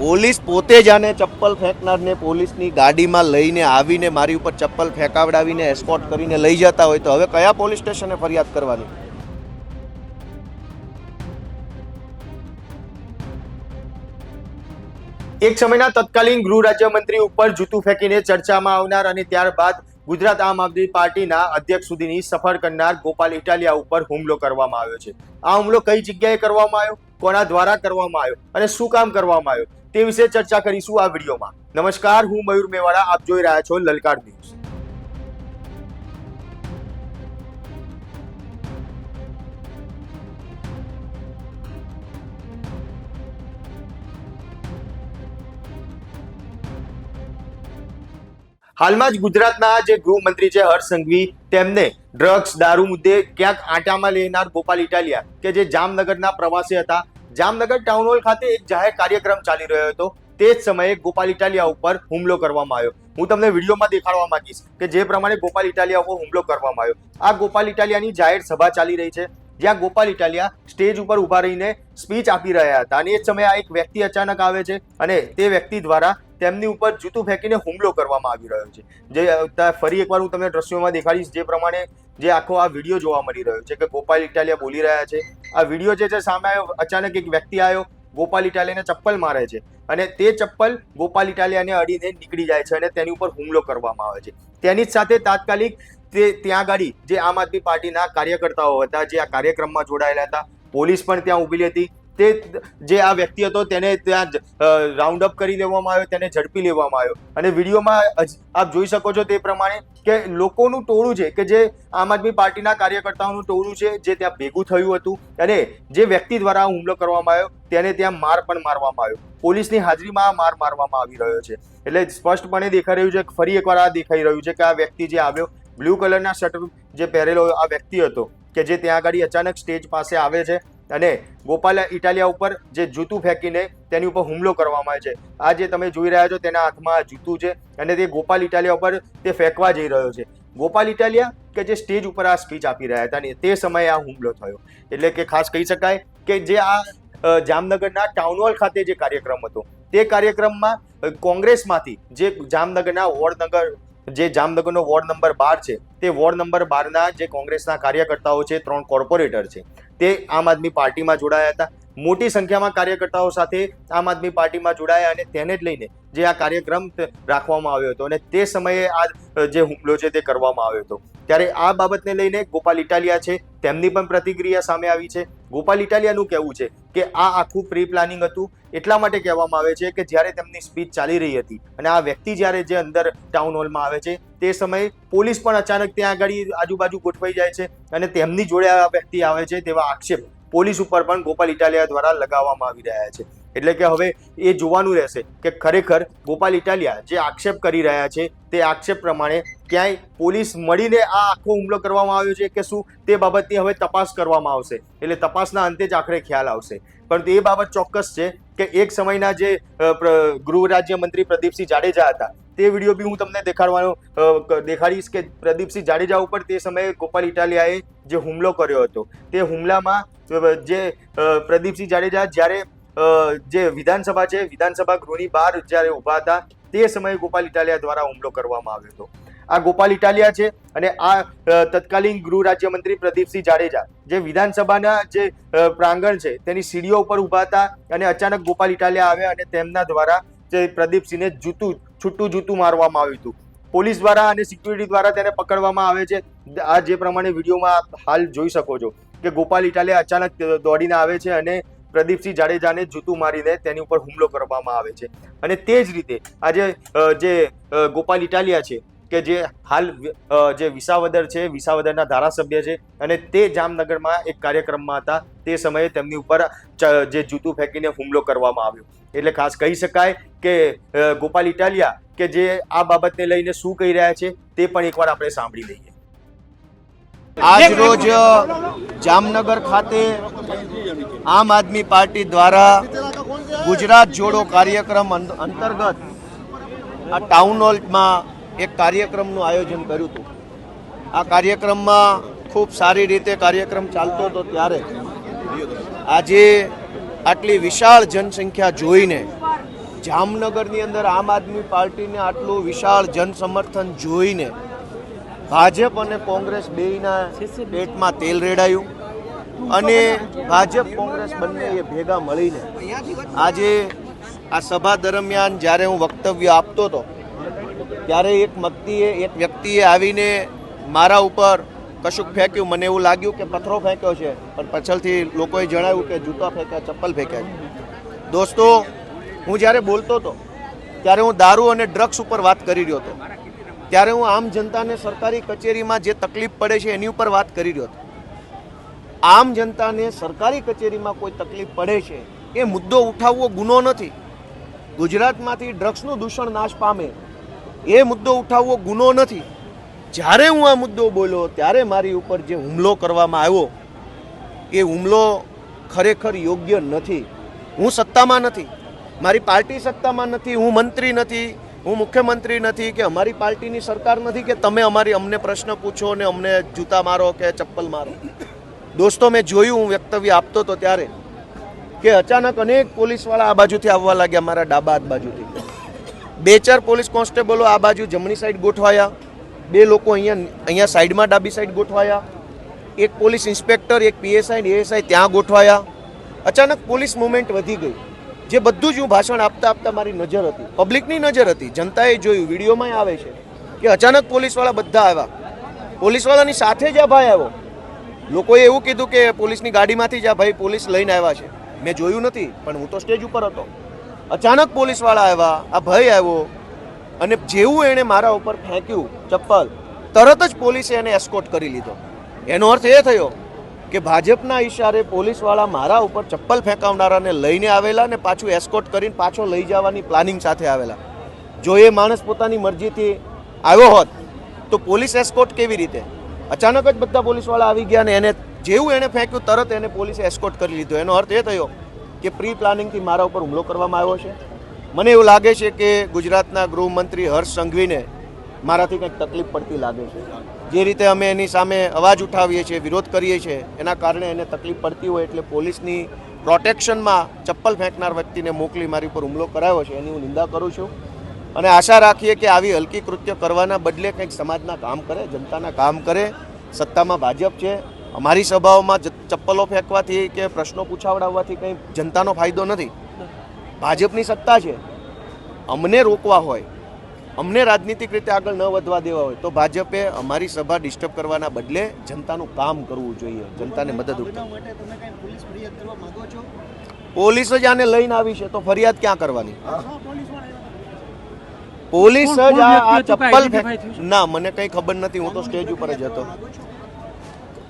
Police પોતે જ આને ચપ્પલ ફેંકનારને પોલીસની ગાડીમાં લઈને આવીને મારી ઉપર ચપ્પલ ફેંકાવડાવીને એસ્કોટ કરીને લઈ જતા હોય તો હવે કયા પોલીસ સ્ટેશને ફરિયાદ કરવાની? એક સમયના તત્કાલીન ગૃહ રાજ્યમંત્રી ઉપર જૂતું ફેંકીને ચર્ચામાં આવનાર અને ત્યારબાદ ગુજરાત આમ આદમી પાર્ટીના અધ્યક્ષ સુધીની સફર કરનાર ગોપાલ ઇટાલિયા ઉપર હુમલો કરવામાં આવ્યો છે. આ હુમલો કઈ જગ્યાએ કરવામાં આવ્યો? કોના દ્વારા કરવામાં આવ્યો? અને શું કામ કરવામાં આવ્યો? તે વિશે ચર્ચા કરીશું આ વિડીયોમાં. નમસ્કાર, હું મયુર મેવાડા, આપ જોઈ રહ્યા છો લલકાર ન્યૂઝ. હાલમાં જ ગુજરાતના જે ગૃહમંત્રી છે હર્ષ સંઘવી, તેમને ડ્રગ્સ દારૂ મુદ્દે ક્યાંક આંટામાં લેનાર ગોપાલ ઇટાલિયા કે જે જામનગરના પ્રવાસી હતા જામનગર ટાઉન હોલ ખાતે એક જાહેર કાર્યક્રમ ચાલી રહ્યો હતો. તે જ સમયે ગોપાલ ઇટાલિયા ઉપર હુમલો કરવામાં આવ્યો. હું તમને વિડીયોમાં દેખાડવા માંગીશ કે જે પ્રમાણે ગોપાલ ઇટાલિયા ઉપર હુમલો કરવામાં આવ્યો. આ ગોપાલ ઇટાલિયાની જાહેર સભા ચાલી રહી છે, જ્યાં ગોપાલ ઇટાલિયા સ્ટેજ ઉપર ઊભા રહીને સ્પીચ આપી રહ્યા હતા. અને એ જ સમયે આ એક વ્યક્તિ અચાનક આવે છે અને તે વ્યક્તિ દ્વારા તેમની ઉપર જૂતું ફેંકીને હુમલો કરવામાં આવી રહ્યો છે. જે ફરી એકવાર હું તમને દ્રશ્યોમાં દેખાડીશ, જે પ્રમાણે જે આખો આ વીડિયો જોવા મળી રહ્યો છે કે ગોપાલ ઇટાલિયા બોલી રહ્યા છે. આ વીડિયો જે છે, સામે આવ્યો, અચાનક એક વ્યક્તિ આવ્યો, ગોપાલ ઇટાલિયાને ચપ્પલ મારે છે. અને તે ચપ્પલ ગોપાલ ઇટાલિયાને અડીને નીકળી જાય છે અને તેની ઉપર હુમલો કરવામાં આવે છે. તેની જ સાથે તાત્કાલિક તે, ત્યાં ગાડી જે આમ આદમી પાર્ટીના કાર્યકર્તાઓ હતા, જે આ કાર્યક્રમમાં જોડાયેલા હતા, પોલીસ પણ ત્યાં ઊભી હતી. તે જે આ વ્યક્તિ હતો તેને ત્યાં રાઉન્ડ અપ કરી લેવામાં આવ્યો, તેને ઝડપી લેવામાં આવ્યો. અને વિડીયોમાં આપ જોઈ શકો છો તે પ્રમાણે કે લોકોનું ટોળું છે કે જે આમ આદમી પાર્ટીના કાર્યકર્તાઓનું ટોળું છે, જે ત્યાં ભેગું થયું હતું અને જે વ્યક્તિ દ્વારા હુમલો કરવામાં આવ્યો, તેને ત્યાં માર પણ મારવામાં આવ્યો. પોલીસની હાજરીમાં માર મારવામાં આવી રહ્યો છે. એટલે સ્પષ્ટપણે દેખાઈ રહ્યું છે ફરી એકવાર આ દેખાઈ રહ્યું છે કે આ વ્યક્તિ જે આવ્યો, બ્લુ કલરના શર્ટ જે પહેરેલો આ વ્યક્તિ હતો, કે જે ત્યાં આગળ અચાનક સ્ટેજ પાસે આવે છે અને ગોપાલ ઇટાલિયા ઉપર જે જૂતું ફેંકીને તેની ઉપર હુમલો કરવામાં આવે છે. આ જે તમે જોઈ રહ્યા છો તેના હાથમાં જૂતું છે અને તે ગોપાલ ઇટાલિયા ઉપર તે ફેંકવા જઈ રહ્યો છે. ગોપાલ ઇટાલિયા કે જે સ્ટેજ ઉપર આ સ્પીચ આપી રહ્યા હતા ને તે સમયે આ હુમલો થયો. એટલે કે ખાસ કહી શકાય કે જે આ જામનગરના ટાઉન હોલ ખાતે જે કાર્યક્રમ હતો, તે કાર્યક્રમમાં કોંગ્રેસમાંથી જે જામનગરના વોર્ડનગર જે જામનગરનો વોર્ડ નંબર બાર છે, તે વોર્ડ નંબર બારના જે કોંગ્રેસના કાર્યકર્તાઓ છે, ત્રણ કોર્પોરેટર છે. તે આમ આદમી પાર્ટીમાં જોડાયા હતા. મોટી સંખ્યામાં કાર્યકર્તાઓ સાથે આમ આદમી પાર્ટીમાં જોડાયા અને તેને જ લઈને જે આ કાર્યક્રમ રાખવામાં આવ્યો હતો અને તે સમયે આ જે હુમલો છે તે કરવામાં આવ્યો હતો. ત્યારે આ બાબતને લઈને ગોપાલ ઇટાલિયા છે, તેમની પણ પ્રતિક્રિયા સામે આવી છે. ગોપાલ ઇટાલિયાનું કહેવું છે કે આ આખું પ્રી પ્લાનિંગ હતું. એટલા માટે કહેવામાં આવે છે કે જ્યારે તેમની સ્પીચ ચાલી રહી હતી અને આ વ્યક્તિ જ્યારે જે અંદર ટાઉન હોલમાં આવે છે, તે સમયે પોલીસ પણ અચાનક ત્યાં આગળ આજુબાજુ ગોઠવાઈ જાય છે અને તેમની જોડે આ વ્યક્તિ આવે છે તેવા આક્ષેપ પોલીસ ઉપર પણ ગોપાલ ઇટાલિયા દ્વારા લગાવવામાં આવી રહ્યા છે. એટલે કે હવે એ જોવાનું રહેશે કે ખરેખર ગોપાલ ઇટાલિયા જે આક્ષેપ કરી રહ્યા છે તે આક્ષેપ પ્રમાણે ક્યાંય પોલીસ મળીને આ આખો હુમલો કરવામાં આવ્યો છે કે શું તે બાબતની હવે તપાસ કરવામાં આવશે. એટલે તપાસના અંતે જ આખરે ખ્યાલ આવશે. પરંતુ એ બાબત ચોક્કસ છે કે એક સમયના જે ગૃહ રાજ્યમંત્રી પ્રદીપસિંહ જાડેજા હતા, તે વીડિયો બી હું તમને દેખાડવાનો દેખાડીશ કે પ્રદીપસિંહ જાડેજા ઉપર તે સમયે ગોપાલ ઇટાલિયાએ જે હુમલો કર્યો હતો. તે હુમલામાં જે પ્રદીપસિંહ જાડેજા જ્યારે જે વિધાનસભા છે, વિધાનસભા ગૃહની બહાર જ્યારે ઊભા હતા, તે સમયે ગોપાલ ઇટાલિયા દ્વારા હુમલો કરવામાં આવ્યો હતો. આ ગોપાલ ઇટાલિયા છે અને આ તત્કાલીન ગૃહ રાજ્યમંત્રી પ્રદીપસિંહ જાડેજા, જે વિધાનસભાના જે પ્રાંગણ છે, તેની સીડીઓ ઉપર ઊભા હતા અને અચાનક ગોપાલ ઇટાલિયા આવ્યા અને તેમના દ્વારા જે પ્રદીપસિંહને જૂતું, છૂટું જૂતું મારવામાં આવ્યું હતું. પોલીસ દ્વારા અને સિક્યુરિટી દ્વારા તેને પકડવામાં આવે છે. આ જે પ્રમાણે વિડીયોમાં હાલ જોઈ શકો છો કે ગોપાલ ઇટાલિયા અચાનક દોડીને આવે છે અને પ્રદીપસિંહ જાડેજાને જૂતું મારીને તેની ઉપર હુમલો કરવામાં આવે છે. અને તે જ રીતે આજે જે ગોપાલ ઇટાલિયા છે કે જે હાલ જે વિસાવદર છે, વિસાવદરના ધારાસભ્ય છે અને તે જામનગરમાં એક કાર્યક્રમમાં હતા. તે સમયે તેમની ઉપર જે જૂતું ફેંકીને હુમલો કરવામાં આવ્યો. એટલે ખાસ કહી શકાય કે ગોપાલ ઇટાલિયા કે જે આ બાબતને લઈને શું કહી રહ્યા છે તે પણ એકવાર આપણે સાંભળી લઈએ. આજ રોજ જામનગર ખાતે આમ આદમી પાર્ટી દ્વારા ગુજરાત જોડો કાર્યક્રમ અંતર્ગત આ ટાઉન હોલમાં એક કાર્યક્રમનું આયોજન કર્યું હતું. આ કાર્યક્રમમાં ખૂબ સારી રીતે કાર્યક્રમ ચાલતો હતો ત્યારે આજે આટલી વિશાળ જનસંખ્યા જોઈને જામનગરની અંદર આમ આદમી પાર્ટીને આટલું વિશાળ જનસમર્થન જોઈને ભાજપ અને કોંગ્રેસ બેયના પેટમાં તેલ રેડાયું અને ભાજપ કોંગ્રેસ બંને એ ભેગા મળીને આજે આ સભા દરમિયાન જ્યારે હું વક્તવ્ય આપતો હતો, ત્યારે એક વ્યક્તિએ એક વ્યક્તિએ આવીને મારા ઉપર કશુંક ફેંક્યું. મને એવું લાગ્યું કે પથ્થરો ફેંક્યો છે, પણ પાછળથી લોકોએ જણાવ્યું કે જૂતા ફેંક્યા, ચપ્પલ ફેંક્યા છે. દોસ્તો હું જ્યારે બોલતો હતો, ત્યારે હું દારૂ અને ડ્રગ્સ ઉપર વાત કરી રહ્યો હતો. ત્યારે હું આમ જનતાને સરકારી કચેરીમાં જે તકલીફ પડે છે એની ઉપર વાત કરી રહ્યો હતો. આમ જનતાને સરકારી કચેરીમાં કોઈ તકલીફ પડે છે એ મુદ્દો ઉઠાવવો ગુનો નથી. ગુજરાતમાંથી ડ્રગ્સનું દૂષણ નાશ પામે એ મુદ્દો ઉઠાવવો ગુનો નથી. જ્યારે હું આ મુદ્દો બોલ્યો, ત્યારે મારી ઉપર જે હુમલો કરવામાં આવ્યો, એ હુમલો ખરેખર યોગ્ય નથી. હું સત્તામાં નથી. મારી પાર્ટી સત્તામાં નથી, હું મંત્રી નથી, હું મુખ્યમંત્રી નથી, કે અમારી પાર્ટીની સરકાર નથી, કે તમે અમારી અમને પ્રશ્ન પૂછો ને અમને જૂતા મારો કે ચપ્પલ મારો. દોસ્તો, મેં જોયું, હું વક્તવ્ય આપતો હતો ત્યારે, કે અચાનક અનેક પોલીસવાળા આ બાજુથી આવવા લાગ્યા મારા ડાબા હાથ બાજુથી. બે ચાર પોલીસ કોન્સ્ટેબલો આ બાજુ જમણી સાઈડ ગોઠવાયા, બે લોકો અહીંયા અહીંયા સાઈડમાં ડાબી સાઈડ ગોઠવાયા, એક પોલીસ ઇન્સ્પેક્ટર, એક પીએસઆઈ એએસઆઈ ત્યાં ગોઠવાયા. અચાનક પોલીસ મુવમેન્ટ વધી ગઈ. જે બધું જ હું ભાષણ આપતા આપતા મારી નજર હતી, પબ્લિકની નજર હતી, જનતાએ જોયું વિડીયોમાં આવે છે કે અચાનક પોલીસવાળા બધા આવ્યા. પોલીસવાળાની સાથે જ આ ભાઈ આવ્યો. લોકોએ એવું કીધું કે પોલીસની ગાડીમાંથી જ આ ભાઈ પોલીસ લઈને આવ્યા છે. મેં જોયું નથી, પણ હું તો સ્ટેજ ઉપર હતો. અચાનક પોલીસવાળા આવ્યા, આ ભાઈ આવ્યો અને જેવું એણે મારા ઉપર ફેંક્યું, ચપ્પલ, તરત જ પોલીસે એને એસ્કોટ કરી લીધો. એનો અર્થ એ થયો કે ભાજપના ઈશારે પોલીસવાળા મારા ઉપર ચપ્પલ ફેંકાવનારાને લઈને આવેલા ને પાછું એસ્કોટ કરીને પાછો લઈ જવાની પ્લાનિંગ સાથે આવેલા. જો એ માણસ પોતાની મરજીથી આવ્યો હોત, તો પોલીસ એસ્કોટ કેવી રીતે? અચાનક જ બધા પોલીસવાળા આવી ગયા ને એને જેવું એણે ફેંક્યું, તરત એને પોલીસે એસ્કોટ કરી લીધો. એનો અર્થ એ થયો કે પ્રી પ્લાનિંગથી મારા ઉપર હુમલો કરવામાં આવ્યો છે. મને એવું લાગે છે કે ગુજરાતના ગૃહમંત્રી હર્ષ સંઘવીને મારાથી કંઈક તકલીફ પડતી લાગે છે. જે રીતે અમે એની સામે અવાજ ઉઠાવીએ છીએ, વિરોધ કરીએ છીએ, એના કારણે એને તકલીફ પડતી હોય એટલે પોલીસની પ્રોટેક્શનમાં ચપ્પલ ફેંકનાર વ્યક્તિને મોકલી મારી ઉપર હુમલો કરાયો છે, એની હું નિંદા કરું છું. અને આશા રાખીએ કે આવી હલકી કૃત્ય કરવાના બદલે કંઈક સમાજના કામ કરે, જનતાના કામ કરે. સત્તામાં ભાજપ છે. અમારી સભાઓમાં ચપ્પલો ફેંકવાથી કે પ્રશ્નો પૂછાવડાવવાથી કંઈ જનતાનો ફાયદો નથી. ભાજપની સત્તા છે. અમને રોકવા હોય અમને રાજનીતિક રીતે આગળ ન વધવા દેવા હોય તો ભાજપે અમારી સભા ડિસ્ટર્બ કરવાના બદલે જનતાનું કામ કરવું જોઈએ જનતાને મદદરૂપ કઈ પોલીસ ફરિયાદ કરવા માંગો છો? પોલીસ જ આને લઈને આવી છે તો ફરિયાદ ક્યાં કરવાની? પોલીસ જ આ ચપ્પલ? ના મને કંઈ ખબર નથી હું તો સ્ટેજ ઉપર જ હતો.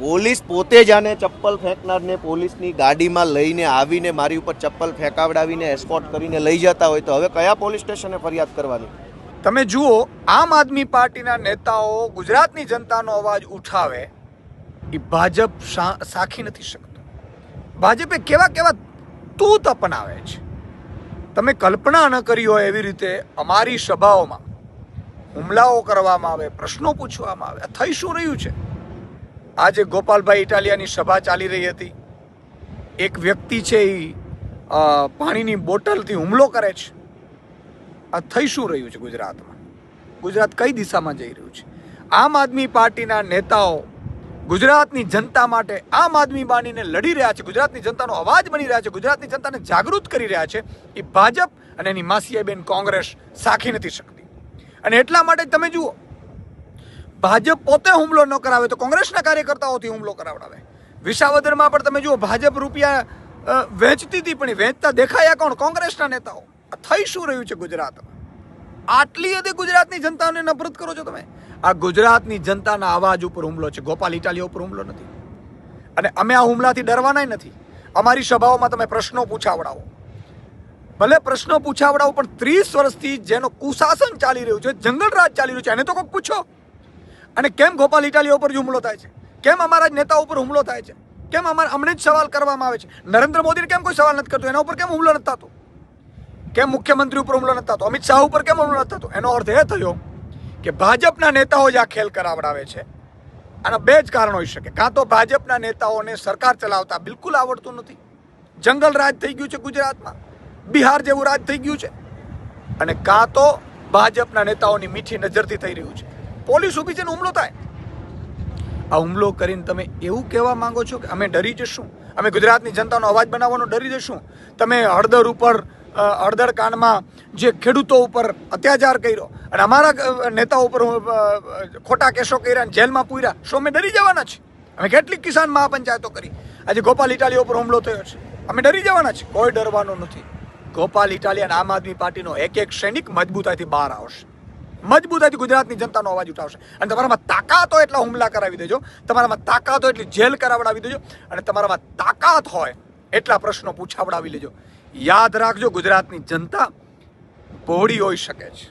પોલીસ પોતે જ આને ચપ્પલ ફેંકનારને પોલીસની ગાડીમાં લઈને આવીને મારી ઉપર ચપ્પલ ફેંકાવડાવીને એસ્કોટ કરીને લઈ જતા હોય તો હવે કયા પોલીસ સ્ટેશને ફરિયાદ કરવાની? તમે જુઓ, આમ આદમી પાર્ટીના નેતાઓ ગુજરાતની જનતાનો અવાજ ઉઠાવે એ ભાજપ સાખી નથી શકતો. ભાજપે કેવા કેવા તૂત અપનાવે છે. તમે કલ્પના ન કરી હોય એવી રીતે અમારી સભાઓમાં હુમલાઓ કરવામાં આવે, પ્રશ્નો પૂછવામાં આવે થઈ શું રહ્યું છે? આજે ગોપાલભાઈ ઇટાલિયાની સભા ચાલી રહી હતી. એક વ્યક્તિ છે એ પાણીની બોટલથી હુમલો કરે છે. આ થઈ શું રહ્યું છે ગુજરાતમાં? ગુજરાત કઈ દિશામાં જઈ રહ્યું છે? આમ આદમી પાર્ટીના નેતાઓ ગુજરાતની જનતા માટે આમ આદમી બાનીને લડી રહ્યા છે. ગુજરાતની જનતાનો અવાજ બની રહ્યા છે. ગુજરાતની જનતાને જાગૃત કરી રહ્યા છે. એ ભાજપ અને એની માસીયાબેન કોંગ્રેસ સાખી નથી શકતી. અને એટલા માટે તમે જુઓ, ભાજપ પોતે હુમલો ન કરાવે તો કોંગ્રેસના કાર્યકર્તાઓથી હુમલો કરાવડાવે. વિસાવદરમાં પણ તમે જુઓ, ભાજપ રૂપિયા વેચતી હતી પણ વેચતા દેખાયા કોણ? કોંગ્રેસના નેતાઓ. થઈ શું રહ્યું છે ગુજરાતમાં આટલી હદે ગુજરાતની જનતાને નફરત કરો છો તમે? આ ગુજરાતની જનતાના અવાજ ઉપર હુમલો છે. ગોપાલ ઇટાલિયા ઉપર હુમલો નથી. અને અમે આ હુમલાથી ડરવાના નથી. અમારી સભાઓમાં તમે પ્રશ્નો પૂછાવડાવો. ભલે પ્રશ્નો પૂછાવડાવો, પણ ત્રીસ વર્ષથી જેનો કુશાસન ચાલી રહ્યું છે, જંગલ રાજ ચાલી રહ્યું છે, એને તો કોઈક પૂછો. અને કેમ ગોપાલ ઇટાલિયા ઉપર જ હુમલો થાય છે? કેમ અમારા જ નેતા ઉપર હુમલો થાય છે? કેમ અમારે અમને જ સવાલ કરવામાં આવે છે? નરેન્દ્ર મોદીને કેમ કોઈ સવાલ નથી કરતો? એના ઉપર કેમ હુમલો નથી થતો? કેમ મુખ્યમંત્રી ઉપર હુમલો નથી થતો અમિત શાહ ઉપર કેમ હુમલો નથી થતો એનો અર્થ એ થયો કે ભાજપના નેતાઓ જ આ ખેલ કરાવડાવે છે. આના બે જ કારણ હોઈ શકે. કાં તો ભાજપના નેતાઓને સરકાર ચલાવતા બિલકુલ આવડતું નથી. જંગલ રાજ થઈ ગયું છે ગુજરાતમાં. બિહાર જેવું રાજ થઈ ગયું છે. અને કાં તો ભાજપના નેતાઓની મીઠી નજરથી થઈ રહ્યું છે. પોલીસ ઊભી છે ને હુમલો થાય. આ હુમલો કરીને તમે એવું કહેવા માંગો છો કે અમે ડરી જશું? અમે ગુજરાતની જનતાનો અવાજ બનાવવાનો ડરી જશું? તમે હળદર ઉપર હળદર કાંડમાં જે ખેડૂતો ઉપર અત્યાચાર કર્યો અને અમારા નેતાઓ ઉપર ખોટા કેસો કર્યા અને જેલમાં પૂર્યા. શું અમે ડરી જવાના છે અમે કેટલીક કિસાન મહાપંચાયતો કરી. આજે ગોપાલ ઇટાલીઓ ઉપર હુમલો થયો છે. અમે ડરી જવાના છે કોઈ ડરવાનો નથી. ગોપાલ ઇટાલિયન આમ આદમી પાર્ટીનો એક એક સૈનિક મજબૂતાઈથી બહાર આવશે. મજબૂતાઈથી ગુજરાતની જનતાનો અવાજ ઉઠાવશે. અને તમારામાં તાકાત એટલા હુમલા કરાવી દેજો. તમારામાં તાકાત એટલી જેલ કરાવડાવી દેજો. અને તમારામાં તાકાત હોય એટલા પ્રશ્નો પૂછાવડાવી લેજો. યાદ રાખજો, ગુજરાતની જનતા પહોળી હોઈ શકે છે.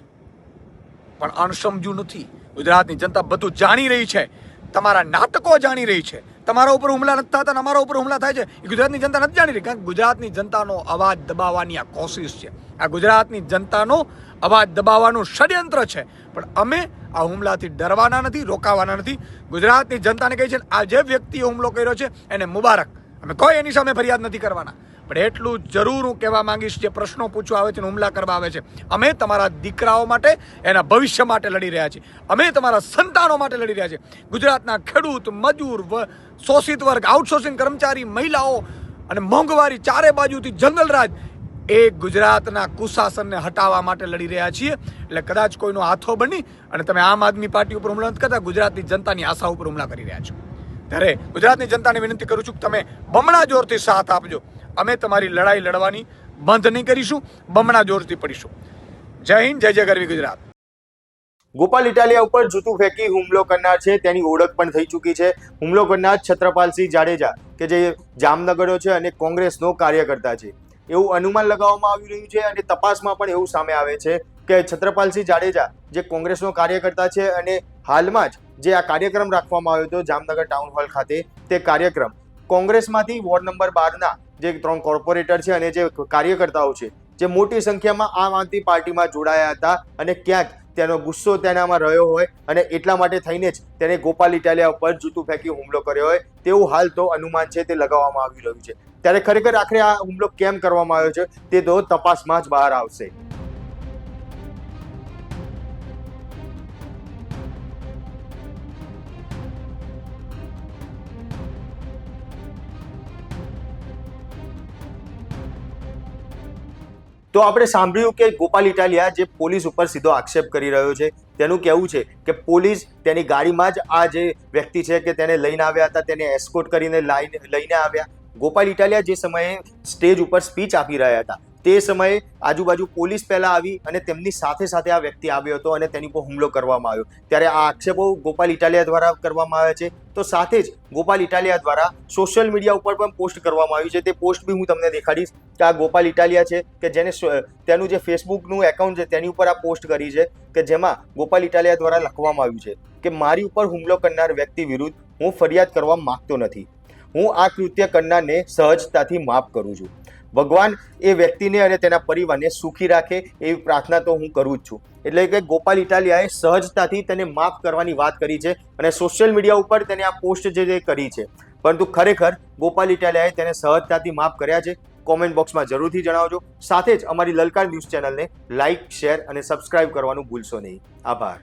પણ અણસમજુ નથી. ગુજરાતની જનતા બધું જાણી રહી છે. તમારા નાટકો જાણી રહી છે. તમારા ઉપર હુમલા નથી થતા અમારા ઉપર હુમલા થાય છે. એ ગુજરાતની જનતા નથી જાણી રહી, કારણ કે ગુજરાતની જનતાનો અવાજ દબાવવાની આ કોશિશ છે. આ ગુજરાતની જનતાનો અવાજ દબાવવાનું ષડયંત્ર છે. પણ અમે આ હુમલાથી ડરવાના નથી, રોકાવાના નથી. ગુજરાતની જનતાને કહી છે આ જે વ્યક્તિએ હુમલો કર્યો છે, એને મુબારક. અમે કોઈ એની સામે ફરિયાદ નથી કરવાના. પણ એટલું જરૂર હું કહેવા માંગીશ, જે પ્રશ્નો પૂછવા આવે છે હુમલા કરવા આવે છે. અમે તમારા દીકરાઓ માટે એના ભવિષ્ય માટે લડી રહ્યા છીએ. અમે તમારા સંતાનો માટે લડી રહ્યા છીએ. ગુજરાતના ખેડૂત, મજૂર શોષિત વર્ગ આઉટસોર્સિંગ કર્મચારી, મહિલાઓ અને મોંઘવારી ચારે બાજુથી જંગલરાજ એ ગુજરાતના કુશાસનને હટાવવા માટે લડી રહ્યા છીએ. એટલે કદાચ કોઈનો હાથો બની અને તમે આમ આદમી પાર્ટી ઉપર હુમલા નથી કરતા, ગુજરાતની જનતાની આશા ઉપર હુમલા કરી રહ્યા છો. ત્યારે ગુજરાતની જનતાને વિનંતી કરું છું કે તમે બમણા જોરથી સાથ આપજો. અમે તમારી લડાઈ લડવાની બંધ નહીં કરીશું, બમણા જોરથી પડીશું. જય હિન્દ, જય જય ગરવી ગુજરાત. ગોપાલ ઇટાલિયા ઉપર જૂતું ફેંકી હુમલો કરનાર છે, તેની ઓળખ પણ થઈ ચૂકી છે. હુમલો કરનાર છત્રપાલસિંહ જાડેજા, કે જે જામનગરનો છે અને કોંગ્રેસનો કાર્યકર્તા છે. એવું અનુમાન લગાવવામાં આવી રહ્યું છે અને તપાસમાં પણ એવું સામે આવે છે કે છત્રપાલસિંહ જાડેજા, જે કોંગ્રેસનો કાર્યકર્તા છે અને હાલમાં જ જે આ કાર્યક્રમ રાખવામાં આવ્યો હતો જામનગર ટાઉન હોલ ખાતે, તે કાર્યક્રમ કોંગ્રેસમાંથી વોર્ડ નંબર બારના જે ત્રણ કોર્પોરેટર છે અને જે કાર્યકર્તાઓ છે, જે મોટી સંખ્યામાં આમ આદમી પાર્ટીમાં જોડાયા હતા અને ક્યાંક તેનો ગુસ્સો તેનામાં રહ્યો હોય અને એટલા માટે થઈને જ તેને ગોપાલ ઇટાલિયા ઉપર જૂતું ફેંકી હુમલો કર્યો હોય, તેવું હાલ તો અનુમાન છે તે લગાવવામાં આવી રહ્યું છે. ત્યારે ખરેખર આખરે આ હુમલો કેમ કરવામાં આવ્યો છે, તે તો તપાસમાં જ બહાર આવશે. તો આપણે સાંભળ્યું કે ગોપાલ ઇટાલિયા જે પોલીસ ઉપર સીધો આક્ષેપ કરી રહ્યો છે, તેનું કહેવું છે કે પોલીસ તેની ગાડીમાં જ આ જે વ્યક્તિ છે કે તેને લઈને આવ્યા હતા, તેને એસ્કોટ કરીને લાઈને લઈને આવ્યા. ગોપાલ ઇટાલિયા જે સમયે સ્ટેજ ઉપર સ્પીચ આપી રહ્યા હતા તે સમયે આજુબાજુ પોલીસ પહેલાં આવી અને તેમની સાથે સાથે આ વ્યક્તિ આવ્યો હતો અને તેની પર હુમલો કરવામાં આવ્યો. ત્યારે આ આક્ષેપો ગોપાલ ઇટાલિયા દ્વારા કરવામાં આવ્યા છે. તો સાથે જ ગોપાલ ઇટાલિયા દ્વારા સોશિયલ મીડિયા ઉપર પણ પોસ્ટ કરવામાં આવ્યું છે. તે પોસ્ટ બી હું તમને દેખાડીશ કે આ ગોપાલ ઇટાલિયા છે કે જેને તેનું જે ફેસબુકનું એકાઉન્ટ છે તેની ઉપર આ પોસ્ટ કરી છે કે જેમાં ગોપાલ ઇટાલિયા દ્વારા લખવામાં આવ્યું છે કે મારી ઉપર હુમલો કરનાર વ્યક્તિ વિરુદ્ધ હું ફરિયાદ કરવા માગતો નથી. હું આ કૃત્ય કરનારને સહજતાથી માફ કરું છું. ભગવાન એ વ્યક્તિને અને તેના પરિવારને સુખી રાખે એવી પ્રાર્થના તો હું કરું જ છું. એટલે કે ગોપાલ ઇટાલિયાએ સહજતાથી તેને માફ કરવાની વાત કરી છે અને સોશિયલ મીડિયા ઉપર તેને આ પોસ્ટ જે કરી છે. પરંતુ ખરેખર ગોપાલ ઇટાલિયાએ તેને સહજતાથી માફ કર્યા છે. કોમેન્ટ બોક્સમાં જરૂરથી જણાવજો. સાથે જ અમારી લલકાર ન્યૂઝ ચેનલને લાઇક શેર અને સબસ્ક્રાઇબ કરવાનું ભૂલશો નહીં. આભાર.